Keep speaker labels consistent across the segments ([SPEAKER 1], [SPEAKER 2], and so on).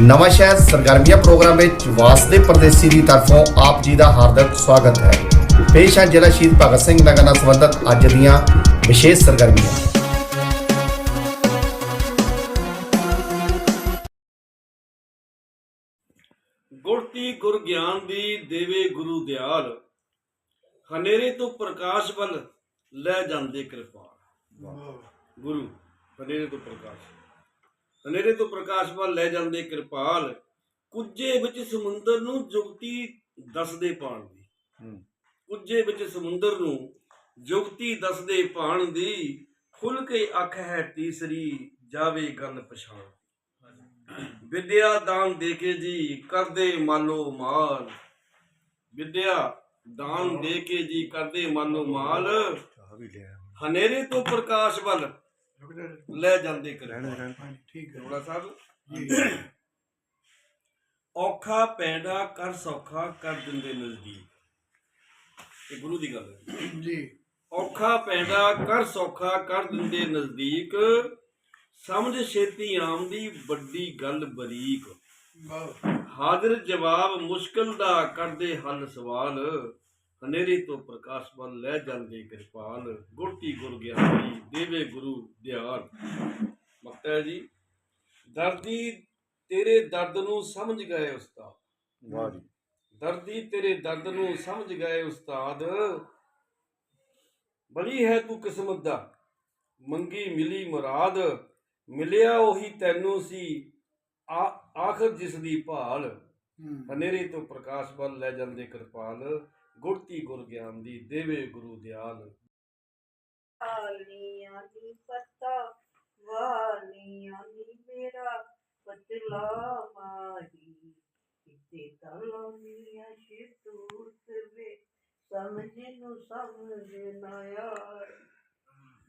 [SPEAKER 1] ਨਵਾਂ ਸ਼ਹਿਰ ਸਰਗਰਮੀਆਂ ਪ੍ਰੋਗਰਾਮ ਵਿੱਚ ਵਾਸਦੇ ਪਰਦੇਸੀ ਦੀ ਤਰਫੋਂ ਆਪ ਜੀ ਦਾ ਹਾਰਦਿਕ ਸਵਾਗਤ ਹੈ। ਪੇਸ਼ ਹੈ ਜ਼ਿਲ੍ਹਾ ਸ਼ਹੀਦ ਭਗਤ ਸਿੰਘ ਨਗਰ ਨਾਲ ਸੰਬੰਧਿਤ ਅੱਜ ਦੀਆਂ ਵਿਸ਼ੇਸ਼ ਸਰਗਰਮੀਆਂ।
[SPEAKER 2] ਗੁਰਤੀ ਗੁਰ ਗਿਆਨ ਦੀ ਦੇਵੇ ਗੁਰੂ ਦਿਆਲ। ਹਨੇਰੇ ਤੋਂ ਪ੍ਰਕਾਸ਼ ਵੱਲ ਲੈ ਜਾਂਦੇ ਕਿਰਪਾਲ। ਗੁਰੂ, ਹਨੇਰੇ ਤੋਂ ਪ੍ਰਕਾਸ਼। ਹਨੇਰੇ ਤੋਂ ਪ੍ਰਕਾਸ਼ ਵੱਲ ਲੈ ਜਾਂਦੇ ਕਿਰਪਾਲ ਕੁੱਜੇ ਵਿੱਚ ਸਮੁੰਦਰ ਨੂੰ ਜੁਗਤੀ ਦੱਸਦੇ ਪਾਣ ਦੀ। ਕੁੱਜੇ ਵਿੱਚ ਸਮੁੰਦਰ ਨੂੰ ਜੁਗਤੀ ਦੱਸਦੇ ਪਾਣ ਦੀ ਖੁੱਲ ਕੇ ਅੱਖ ਹੈ ਤੀਸਰੀ ਜਾਵੇ ਗੱਲ ਪਛਾਣ ਵਿਦਿਆ ਦਾਨ ਦੇ ਕੇ ਜੀ ਕਰਦੇ ਮਾਲੋ ਮਾਲ। ਵਿਦਿਆ ਦਾਨ ਦੇ ਕੇ ਜੀ ਕਰਦੇ ਮਾਲੋ ਮਾਲ। ਹਨੇਰੇ ਤੋਂ ਪ੍ਰਕਾਸ਼ ਵੱਲ ਲੈ ਜਾਂਦੇ ਕਰ
[SPEAKER 3] ਠੀਕ ਹੈ।
[SPEAKER 2] ਰੋੜਾ ਸਾਹਿਬ? ਔਖਾ ਪੈਂਡਾ ਕਰ ਸੌਖਾ ਕਰ ਦਿੰਦੇ ਨਜ਼ਦੀਕ। ਇਹ ਗੁਰੂ ਦੀ ਗੱਲ ਹੈ।
[SPEAKER 3] ਜੀ।
[SPEAKER 2] ਔਖਾ ਪੈਂਦਾ ਕਰ ਸੌਖਾ ਕਰ ਦਿੰਦੇ ਨਜ਼ਦੀਕ। ਸਮਝ ਛੇਤੀ ਆਮਦੀ ਵੱਡੀ ਗੱਲ ਬਰੀਕ।
[SPEAKER 3] ਵਾਹ।
[SPEAKER 2] ਹਾਜ਼ਰ ਜਵਾਬ ਮੁਸ਼ਕਲ ਦਾ ਕਰਦੇ ਹੱਲ ਸਵਾਲ। ਹਨੇਰੇ ਤੋਂ ਪ੍ਰਕਾਸ਼ ਵੱਲ ਲੈ ਜਾਂਦੇ ਕਿਰਪਾਲ ਗੁਰਤੀ ਗੁਰ ਗਿਆਨੀ ਦੇਵੇ ਗੁਰੂ ਦਿਆਲ। ਮਕਤਾ ਜੀ ਦਰਦੀ ਤੇਰੇ ਦਰਦ ਨੂੰ ਸਮਝ ਗਏ ਉਸਤਾਦ।
[SPEAKER 1] ਵਾਹ ਜੀ।
[SPEAKER 2] ਦਰਦੀ ਤੇਰੇ ਦਰਦ ਨੂੰ ਸਮਝ ਗਏ ਉਸਤਾਦ। ਬੜੀ ਹੈ ਤੂੰ ਕਿਸਮਤ ਦਾ। ਮੰਗੀ ਮਿਲੀ ਮੁਰਾਦ। ਮਿਲਿਆ ਉਹੀ ਤੈਨੂੰ ਸੀ। ਆਖਰ ਜਿਸ ਦੀ ਭਾਲ ਹਨੇਰੇ ਤੋਂ ਪ੍ਰਕਾਸ਼ ਵੱਲ ਲੈ ਜਾਂਦੇ ਕਿਰਪਾਲ ਗੁਰਤੀ ਗੁਰ ਗਿਆਨ ਦੀ, ਦੇਵੇ ਗੁਰੂ ਦਿਆਲ।
[SPEAKER 4] ਵਾਲੀਆਂ ਦੀ ਪੱਤਾ ਵਾਲੀਆਂ ਦੀ ਮੇਰਾ ਪਤਲਾ ਮਾਰੀ। ਕਿਤੇ ਤਲੋਨੀਆਂ ਸ਼ਿਤੂਤ ਵੇ, ਸਮਝ ਨੂੰ ਸਮਝ ਨਾ ਯਾਰ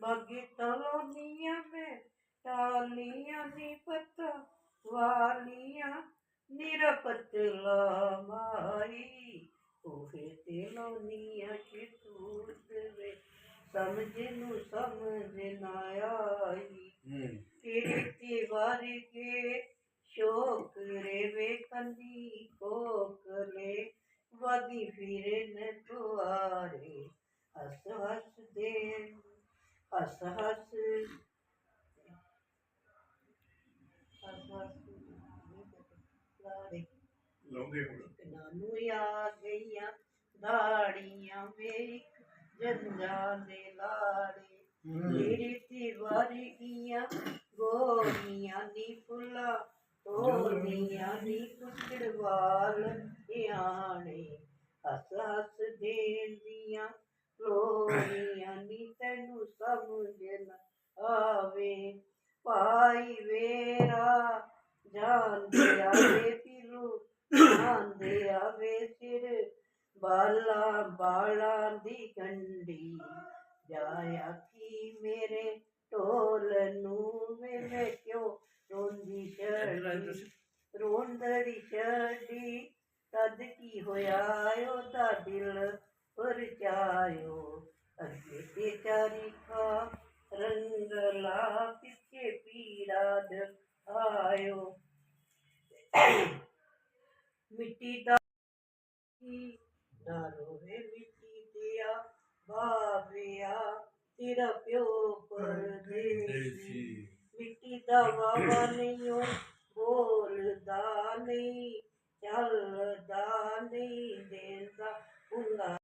[SPEAKER 4] ਬਾਗੀ ਤਲੋਨੀਆਂ ਮੇ ਟਾਲੀਆਂ ਦੀ ਪੱਤਾ ਵਾਲੀਆਂ ਮੇਰਾ। ਪਤਲਾ ਮਾਰੀ ਉਹੇ ਤਲੋਨੀਆਂ ਸ਼ਿਤੂਤ ਵੇ ਸਮਝ ਨੂੰ ਸਮਝ ਨਾ ਆਈ। ਤੇਰੇ ਤੇ ਵਰਗੇ ਸ਼ੋਕ ਰੇ ਵੇ ਕੰਦੀ ਕੋਕਲੇ ਵਾਦੀ ਫਿਰਨ ਕੁਆਰੇ ਹੱਸ ਹੱਸ ਦੇ ਹੱਸ ਹੱਸ ਹੱਸ ਹੱਸ ਲਾੜੇ
[SPEAKER 3] ਲਾਉਂਦੇ ਹੁਣ
[SPEAKER 4] ਨਾਨੂ ਆ ਗਈਆਂ ਦਾੜੀਆਂ ਵੇਖ ਦੇ ਲਾੜੇ ਤੇਰੇ ਤੇ ਵਰਗੀਆਂ ਗੋਰੀਆਂ ਦੀ ਫੁੱਲਾ, ਤੋਰੀਆਂ ਦੀ ਕੁੱਕੜਵਾਲ ਧਿਆਣੇ ਹੱਸ ਹੱਸ ਦੇਂਦੀਆਂ, ਲੋਰੀਆਂ ਨੀ ਤੈਨੂੰ ਸਮਝ ਨਾ ਆਵੇ। ਭਾਈ ਵੇਰਾ ਜਾਂਦੇ ਆਵੇ, ਪਿਲੂ ਜਾਂਦੇ ਆਵੇ ਸਿਰ ਬਾਲਾ ਬਾਲਾ ਦੀ ਗੰਢੀ ਜਾਇਆ ਕੀ ਮੇਰੇ ਢੋਲ ਨੂੰ ਵੇਲੇ ਕਿਉਂ? ਰੋਂਦੀ ਛੜੀ ਰੋਂਦੜੀ ਛੜੀ ਤਦ ਕੀ ਹੋਇਆ? ਉਹਦਾ ਦਿਲ ਪਰਚਾਇਓ ਅੱਗੇ ਤੇ ਚਾਰੀ ਖਾ ਰੰਗ ਲਾ ਪਿੱਛੇ ਪੀੜਾ ਦ ਆਇਓ ਮਿੱਟੀ ਦਾ ਕੀ ਨਾ ਰੋਵੇ ਮਿੱਟੀ ਦਿਆ ਬਾਬਿਆ ਤੇਰਾ ਪਿਓ ਪਰਦੇਸੀ ਮਿੱਟੀ ਦਾ ਵਾਵਾ ਨਹੀਂ ਓ ਬੋਲਦਾ ਨਹੀਂ ਚੱਲਦਾ ਨਹੀਂ ਦੇਦਾ ਹੁੰਦਾ।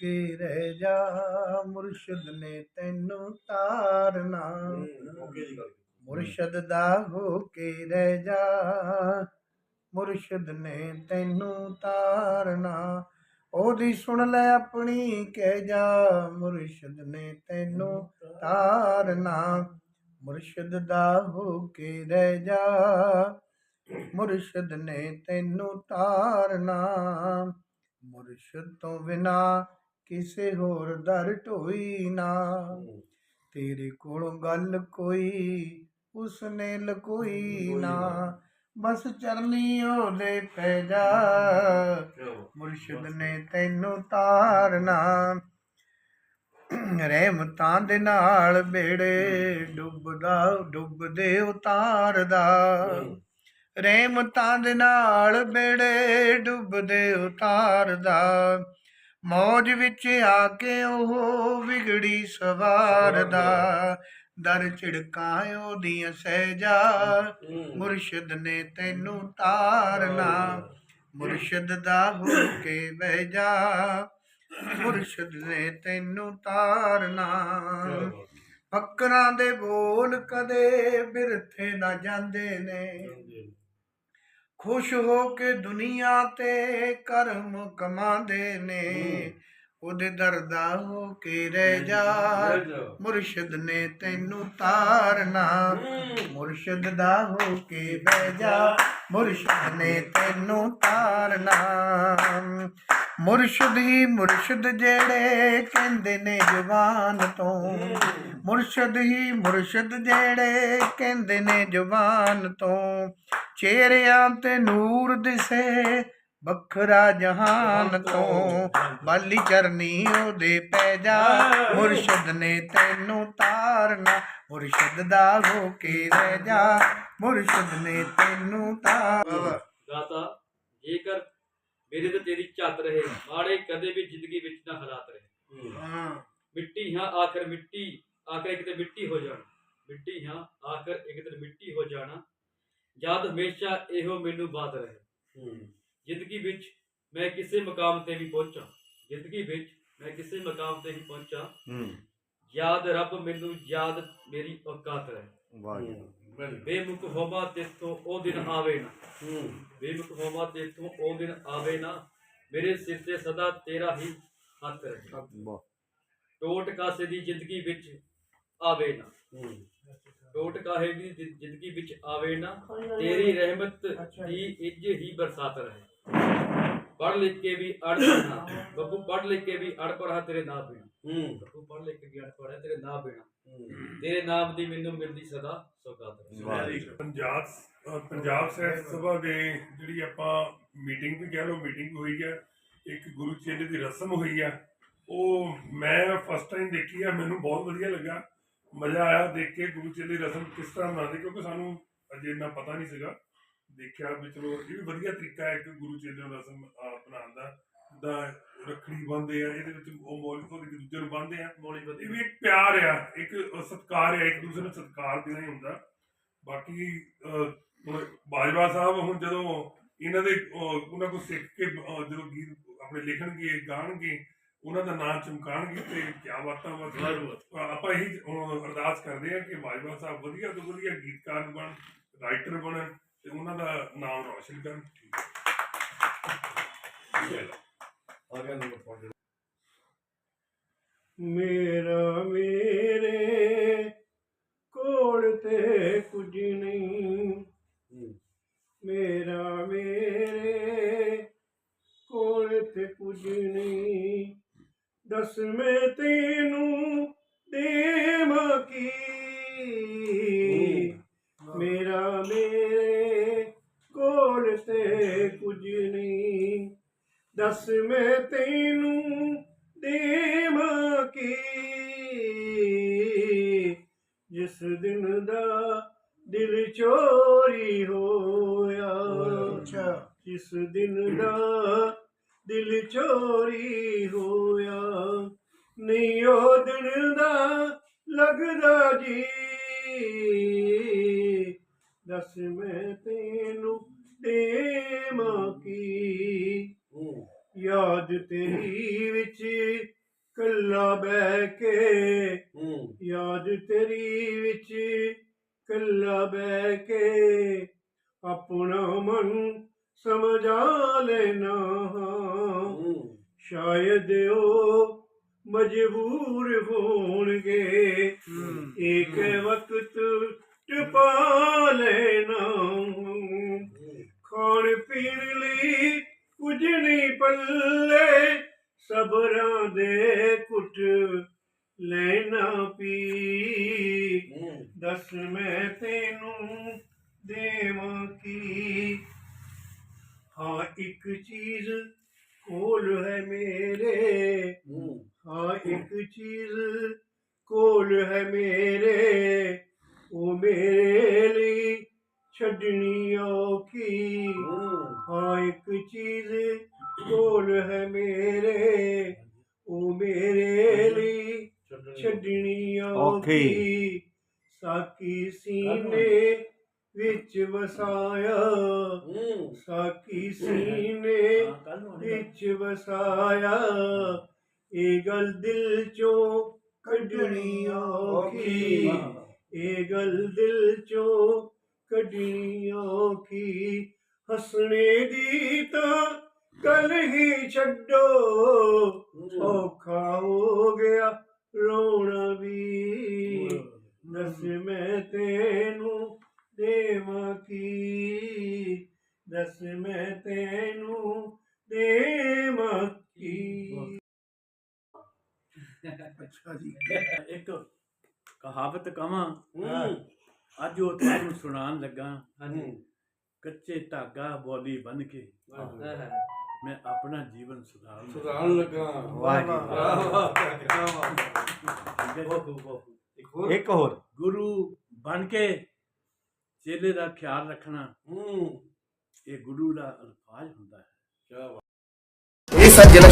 [SPEAKER 3] ਕੇ ਰਹਿ ਜਾ ਮੁਰਸ਼ਿਦ ਨੇ ਤੈਨੂੰ ਤਾਰਨਾ।
[SPEAKER 2] ਓਕੇ ਦੀ ਗੱਲ
[SPEAKER 3] ਮੁਰਸ਼ਿਦ ਦਾ ਹੋ ਕੇ ਰਹਿ ਜਾ ਮੁਰਸ਼ਿਦ ਨੇ ਤੈਨੂੰ ਤਾਰਨਾ। ਉਹਦੀ ਸੁਣ ਲੈ ਆਪਣੀ ਕਹਿ ਜਾ ਮੁਰਸ਼ਿਦ ਨੇ ਤੈਨੂੰ ਤਾਰਨਾ। ਮੁਰਸ਼ਿਦ ਦਾ ਹੋ ਕੇ ਰਹਿ ਜਾ। ਮੁਰਸ਼ਿਦ ਨੇ ਤੈਨੂੰ ਤਾਰਨਾ। ਮੁਰਸ਼ਿਦ ਤੋਂ ਬਿਨਾ ਕਿਸੇ ਹੋਰ ਦਰ ਢੋਈ ਨਾ। ਤੇਰੇ ਕੋਲੋਂ ਗੱਲ ਕੋਈ ਉਸਨੇ ਲਕੋਈ ਨਾ। ਬਸ ਚਰਨੀ ਉਹਦੇ ਪੈ ਜਾ। ਮੁਰਸ਼ਿਦ ਨੇ ਤੈਨੂੰ ਤਾਰਨਾ। ਰਹਿਮਤਾਂ ਦੇ ਨਾਲ ਬੇੜੇ ਡੁੱਬਦਾ, ਡੁੱਬਦੇ ਉਤਾਰਦਾ। ਰਹਿਮਤਾਂ ਦੇ ਨਾਲ ਬੇੜੇ ਡੁੱਬਦੇ ਉਤਾਰਦਾ। ਮੌਜ ਵਿੱਚ ਆ ਕੇ ਉਹ ਵਿਗੜੀ ਸਵਾਰਦਾ। ਦਰ ਝਿੜਕਾਂ ਉਹਦੀਆਂ ਸਹਿਜਾ, ਮੁਰਸ਼ਿਦ ਨੇ ਤੈਨੂੰ ਤਾਰਨਾ। ਮੁਰਸ਼ਿਦ ਦਾ ਹੋ ਕੇ ਬਹਿ ਜਾ। ਮੁਰਸ਼ਿਦ ਨੇ ਤੈਨੂੰ ਤਾਰਨਾ। ਫਕਰਾਂ ਦੇ ਬੋਲ ਕਦੇ ਬਿਰਥੇ ਨਾ ਜਾਂਦੇ ਨੇ। ਖੁਸ਼ ਹੋ ਕੇ ਦੁਨੀਆ ਤੇ ਕਰਮ ਕਮਾਉਂਦੇ ਨੇ। ਉਹਦੇ ਦਰਦਾ ਹੋ ਕੇ ਰਹਿ ਜਾ। ਮੁਰਸ਼ਿਦ ਨੇ ਤੈਨੂੰ ਤਾਰਨਾ। ਮੁਰਸ਼ਿਦ ਦਾ ਹੋ ਕੇ ਬਹਿ ਜਾ। ਮੁਰਸ਼ਿਦ ਨੇ ਤੈਨੂੰ ਤਾਰਨਾ। ਮੁਰਸ਼ਿਦ ਹੀ ਮੁਰਸ਼ਿਦ ਜਿਹੜੇ ਕਹਿੰਦੇ ਨੇ ਜਵਾਨ ਤੋਂ। ਮੁਰਸ਼ਿਦ ਹੀ ਮੁਰਸ਼ਿਦ ਜਿਹੜੇ ਕਹਿੰਦੇ ਨੇ ਜਵਾਨ ਤੋਂ। ਚਿਹਰਿਆਂ ਤੇ ਨੂਰ ਦਿਸੇ ਵੱਖਰਾ ਜਹਾਨ ਤੋਂ। ਬਾਲੀ ਚਰਨੀ ਉਹਦੇ ਪੈ ਜਾ। ਮੁਰਸ਼ਿਦ ਨੇ ਤੈਨੂੰ ਤਾਰਨਾ। ਮੁਰਸ਼ਿਦ ਦਾ ਹੋ ਕੇ ਰਹਿ ਜਾ। ਮੁਰਸ਼ਿਦ ਨੇ ਤੈਨੂੰ ਤਾਰ
[SPEAKER 5] ਦਾਤਾ ਜੇਕਰ ਮੇਰੇ ਤੇ ਤੇਰੀ ਝੱਤ ਰਹੇ ਮਾੜੇ ਕਦੇ ਵੀ ਜ਼ਿੰਦਗੀ ਵਿੱਚ ਨਾ ਹਾਲਾਤ ਰਹੇ।
[SPEAKER 3] ਹਾਂ।
[SPEAKER 5] ਮਿੱਟੀ ਹਾਂ ਆਖਰ ਮਿੱਟੀ ਆਖਰ ਇੱਕ ਤੇ ਮਿੱਟੀ ਹੋ ਜਾਣਾ। ਮਿੱਟੀ ਹਾਂ ਆਖਰ ਇੱਕ ਦਿਨ ਮਿੱਟੀ ਹੋ ਜਾਣਾ। ਯਾਦ ਹਮੇਸ਼ਾ ਇਹੋ ਮੈਨੂੰ ਬਾਤ ਰਹੇ। ਜ਼ਿੰਦਗੀ ਵਿੱਚ ਮੈਂ ਕਿਸੇ ਮਕਾਮ ਤੇ ਵੀ ਪਹੁੰਚਾਂ। ਜ਼ਿੰਦਗੀ ਵਿੱਚ ਮੈਂ ਕਿਸੇ ਮਕਾਮ ਤੇ ਹੀ ਪਹੁੰਚਾਂ। ਯਾਦ ਰੱਬ ਮੈਨੂੰ ਯਾਦ ਮੇਰੀ ਔਕਾਤ ਰਹੇ। ਬੇਮੁਖ ਹੋਵਾ ਤੇਥੋਂ ਉਹ ਦਿਨ ਆਵੇ ਨਾ। ਬੇਮੁਖ ਹੋਵਾ ਤੇਥੋਂ ਉਹ ਦਿਨ ਆਵੇ ਨਾ। ਮੇਰੇ ਸਿਰ ਤੇ ਸਦਾ ਤੇਰਾ ਹੀ ਹੱਥ ਰਹੇ ਟੋਟ ਕਾਸੇ ਦੀ ਜ਼ਿੰਦਗੀ ਵਿੱਚ ਆਵੇ ਨਾ। ਟੋਟ ਕਾਹੇ ਦੀ ਜ਼ਿ- ਜ਼ਿੰਦਗੀ ਵਿੱਚ ਆਵੇ ਨਾ। ਤੇਰੀ ਰਹਿਮਤ ਦੀ ਇੱਜ ਹੀ ਬਰਸਾਤ ਰਹੇ। ਪੜ੍ਹ ਲਿਖ ਕੇ ਵੀ ਅੜ ਬੱਬੂ ਪੜ੍ਹ ਲਿਖ ਕੇ ਵੀ ਅੜ ਪੜ੍ਹਾ ਤੇਰੇ ਨਾਂ ਬਿਨਾ ਬੱਬੂ ਪੜ੍ਹ ਲਿਖ ਕੇ ਵੀ ਅੜ ਪੜ੍ਹਾ ਤੇਰੇ ਨਾਂ ਬਿਨਾ ਤੇਰੇ ਨਾਮ ਦੀ ਮੈਨੂੰ ਮਿਲਦੀ ਸਦਾ ਸੌਗਾਤ
[SPEAKER 6] ਪੰਜਾਬ ਪੰਜਾਬ ਸਾਹਿਤ ਸਭਾ ਦੇ ਜਿਹੜੀ ਆਪਾਂ ਮੀਟਿੰਗ ਵੀ ਕਹਿ ਲਓ ਮੀਟਿੰਗ ਹੋਈ ਹੈ ਇੱਕ ਗੁਰੂ ਚੇਲੇ ਦੀ ਰਸਮ ਹੋਈ ਆ। ਉਹ ਮੈਂ ਫਸਟ ਟਾਈਮ ਦੇਖੀ ਆ ਮੈਨੂੰ ਬਹੁਤ ਵਧੀਆ ਲੱਗਾ। ਮਜ਼ਾ ਆਇਆ ਦੇਖ ਕੇ ਗੁਰੂ ਚੇਲੇ ਦੀ ਰਸਮ ਕਿਸ ਤਰ੍ਹਾਂ ਮਨਾਉਂਦੇ ਕਿਉਂਕਿ ਸਾਨੂੰ ਅਜੇ ਇੰਨਾ ਪਤਾ ਨਹੀਂ ਸੀਗਾ। ਦੇਖਿਆ ਵੀ ਚਲੋ ਇਹ ਵੀ ਵਧੀਆ ਤਰੀਕਾ ਹੈ ਇੱਕ ਗੁਰੂ ਚੇਲੇ ਨੂੰ ਰਸਮ ਬਣਾਉਣ ਦਾ ਜਿੱਦਾਂ ਰੱਖੜੀ ਬੰਨ੍ਹਦੇ ਆ ਇਹਦੇ ਵਿੱਚ ਉਹ ਮੌਲਿਕ ਤੋਂ ਇੱਕ ਦੂਜੇ ਨੂੰ ਬੰਨ੍ਹਦੇ ਆ।
[SPEAKER 5] ਮੌਲੀ
[SPEAKER 6] ਇਹ ਵੀ ਇੱਕ ਪਿਆਰ ਆ ਇੱਕ ਸਤਕਾਰ ਆ ਇੱਕ ਦੂਸਰੇ ਨੂੰ ਸਤਕਾਰ ਦੇਣਾ ਹੀ ਹੁੰਦਾ। ਬਾਕੀ ਬਾਜਵਾ ਸਾਹਿਬ ਹੁਣ ਜਦੋਂ ਇਹਨਾਂ ਦੇ ਉਹਨਾਂ ਕੋਲ ਸਿੱਖ ਕੇ ਜਦੋਂ ਗੀਤ ਆਪਣੇ ਲਿਖਣਗੇ ਗਾਣਗੇ ਉਹਨਾਂ ਦਾ ਨਾਮ ਚਮਕਾਣਗੇ ਤੇ ਕਿਆ ਬਾਤਾਂ ਵਾ ਆਪਾਂ ਇਹੀ ਅਰਦਾਸ ਕਰਦੇ ਆ ਕਿ ਬਾਜਵਾ ਸਾਹਿਬ ਵਧੀਆ ਤੋਂ ਵਧੀਆ ਗੀਤਕਾਰ ਬਣ ਰਾਈਟਰ ਬਣਨ ਤੇ ਉਹਨਾਂ ਦਾ ਨਾਮ ਰੌਸ਼ਨ ਕਰਨ
[SPEAKER 3] ਮੇਰਾ ਮੇਰੇ ਕੋਲ ਤੇ ਕੁਝ ਨਹੀਂ। ਮੇਰਾ ਮੇਰੇ ਕੋਲ ਤੇ ਕੁਝ ਨਹੀਂ। ਦੱਸ ਮੈਂ ਤੈਨੂੰ ਦੱਸ ਮੈਂ ਤੈਨੂੰ ਦੇਵਾਂ ਕੀ ਜਿਸ ਦਿਨ ਦਾ ਦਿਲ ਚੋਰੀ ਹੋਇਆ ਜਿਸ ਦਿਨ ਦਾ ਦਿਲ ਚੋਰੀ ਹੋਇਆ ਨਹੀਂ ਉਹ ਦਿਨ ਦਾ ਲੱਗਦਾ ਜੀ। ਦੱਸ ਮੈਂ ਤੈਨੂੰ ਦੇਵਾਂ ਮਜਬੂਰ ਹੋਣਗੇ। ਇੱਕ ਵਕਤ ਟਪਾ ਲੈਣਾ। ਖਾਣ ਪੀਣ ਲਈ ਕੁਝ ਨਹੀਂ ਪੱਲੇ। ਸਬਰਾਂ ਦੇ ਕੁੱਟ ਲੈਣਾ ਪੀ। ਦੱਸ ਮੈਂ ਤੈਨੂੰ ਦੇਵਾਂ ਕੀ? ਹਾਂ ਇੱਕ ਚੀਜ਼ ਕੋਲ ਹੈ ਮੇਰੇ। ਹਾਂ ਇੱਕ ਚੀਜ਼ ਕੋਲ ਹੈ ਮੇਰੇ ਉਹ ਮੇਰੇ ਲਈ
[SPEAKER 7] ਛੱਡਣੀ ਔਖੀ। ਹਾਂ ਇੱਕ ਚੀਜ਼ ਕੋਲ ਹੈ ਮੇਰੇ ਉਹ ਮੇਰੇ ਲਈ ਛੱਡਣੀ ਔਖੀ। ਸਾਕੀ ਸੀਨੇ ਵਿੱਚ ਵਸਾਇਆ ਸਾਕੀ ਸੀਨੇ ਵਿੱਚ ਵਸਾਇਆ ਇਹ ਗੱਲ ਦਿਲ ਚੋਂ ਕੱਢਣੀ ਔਖੀ। ਇਹ ਗੱਲ ਦਿਲ ਚੋਂ ਕੱਢਣੀ ਔਖੀ। ਹੱਸਣੇ ਦੀ ਤਾਂ ਗੱਲ ਹੀ ਛੱਡੋ। ਔਖਾ ਹੋ ਗਿਆ ਰੋਣਾ ਵੀ। ਦੱਸ ਮੈਂ ਤੈਨੂੰ ਦੇਵਾਂ ਕੀ? ਦੱਸ ਮੈਂ ਤੈਨੂੰ ਦੇਵਾਂ
[SPEAKER 3] ਅੱਛਾ ਜੀ।
[SPEAKER 5] ਇੱਕ ਕਹਾਵਤ ਕਵਾਂ ਅੱਜ ਉਹ ਤੁਹਾਨੂੰ ਸੁਣਾਉਣ ਲੱਗਾ। ਕੱਚੇ ਧਾਗਾ ਬੋਲੀ ਬਨ ਕੇ। ਮੈਂ ਆਪਣਾ ਜੀਵਨ ਸੁਧਾਰਨ ਲੱਗਾ।
[SPEAKER 2] ਸੁਧਾਰਨ ਲੱਗਾ।
[SPEAKER 3] ਵਾਹ ਜੀ।
[SPEAKER 2] ਵਾਹ ਇੱਕ ਹੋਰ।
[SPEAKER 3] ਇੱਕ ਹੋਰ।
[SPEAKER 5] ਗੁਰੂ ਬਣ ਕੇ ਚੇਲੇ ਦਾ ਖਿਆਲ ਰੱਖਣਾ
[SPEAKER 2] ਹੂੰ।
[SPEAKER 5] ਇਹ ਗੁਰੂ ਦਾ ਅਲਫਾਜ਼ ਹੁੰਦਾ ਹੈ।
[SPEAKER 2] ਕੀ ਬਾਤ।
[SPEAKER 1] ਇਹ ਸ਼ਹੀਦ